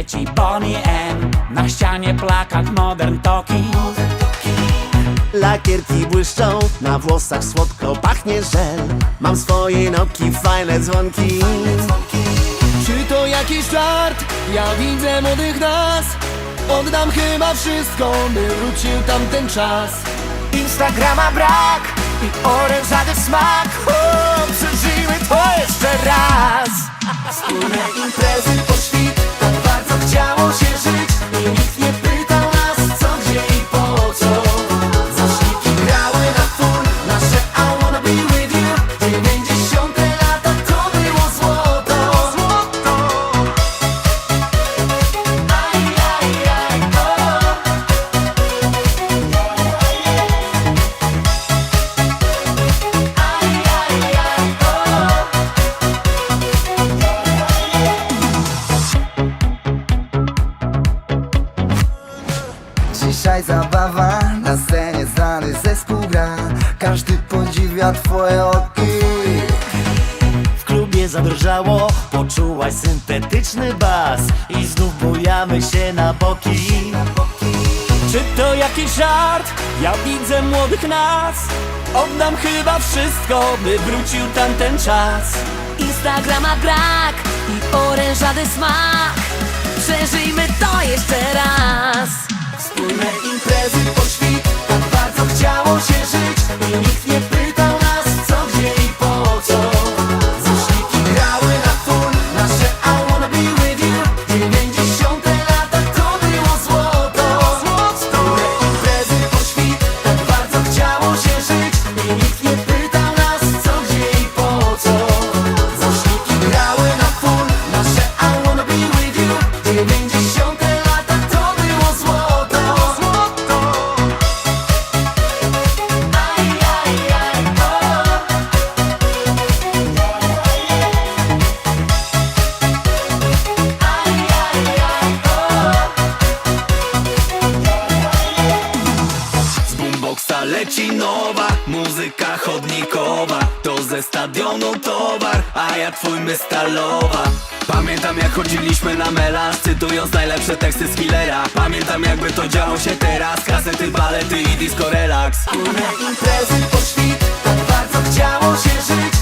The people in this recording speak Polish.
leci Bonnie M. Na ścianie plakat Modern Talking Lakierki błyszczą, na włosach słodko pachnie żel. Mam swoje noki, fajne dzwonki. Czy to jakiś żart? Ja widzę młodych nas. Oddam chyba wszystko, by wrócił tamten czas. Instagrama brak i orężady smak. O, Przeżyjmy to jeszcze raz Dzisiaj zabawa, na scenie znany zespół gra. Każdy podziwia twoje oki W klubie zadrżało, poczułaś syntetyczny bas. I znów bujamy się na boki. Czy to jakiś żart? Ja widzę młodych nas. Oddam chyba wszystko, by wrócił tamten czas. Instagrama brak i orężady smak. Przeżyjmy to jeszcze raz Wspólne imprezy po świt Tak bardzo chciało się leci nowa muzyka chodnikowa To ze stadionu towar, a ja twój my stalowa Pamiętam jak chodziliśmy na melanż Cytując najlepsze teksty z Killera. Pamiętam jakby to działo się teraz Kasety, balety i disco relax. Wspólne imprezy po świt Tak bardzo chciało się żyć